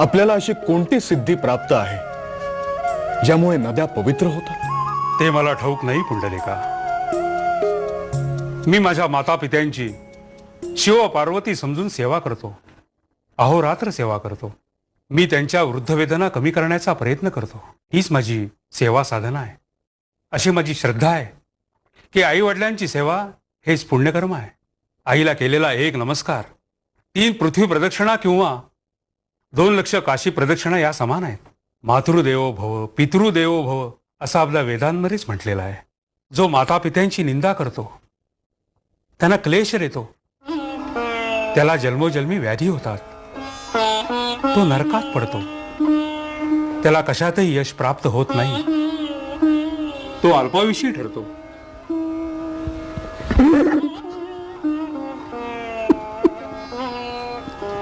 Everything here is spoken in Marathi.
आपल्याला अशी कोणती सिद्धी प्राप्त आहे? ज्यामुळे नद्या पवित्र होतात? ते मला ठाऊक नाही पुंडलिका. मी माझ्या माता पित्यांची शिव पार्वती समजून सेवा करतो. अहोरात्र सेवा करतो. मी त्यांच्या वृद्ध वेदना कमी करण्याचा प्रयत्न करतो. हीच माझी सेवा साधना आहे. अशी माझी श्रद्धा आहे की आई वडिलांची सेवा हेच पुण्यकर्म आहे. आईला केलेला एक नमस्कार तीन पृथ्वी प्रदक्षिणा किंवा दोन लक्ष काशी प्रदक्षिणा या समान आहेत. मातृदेवो भव पितृदेवो भव असं आपल्या वेदांमध्येच म्हटलेला आहे. जो माता पित्यांची निंदा करतो त्यांना क्लेश देतो त्याला जन्मोजन्मी व्याधी होतात. तो नरकात पडतो. त्याला कशातही यश प्राप्त होत नाही. तो अल्पाविषयी ठरतो.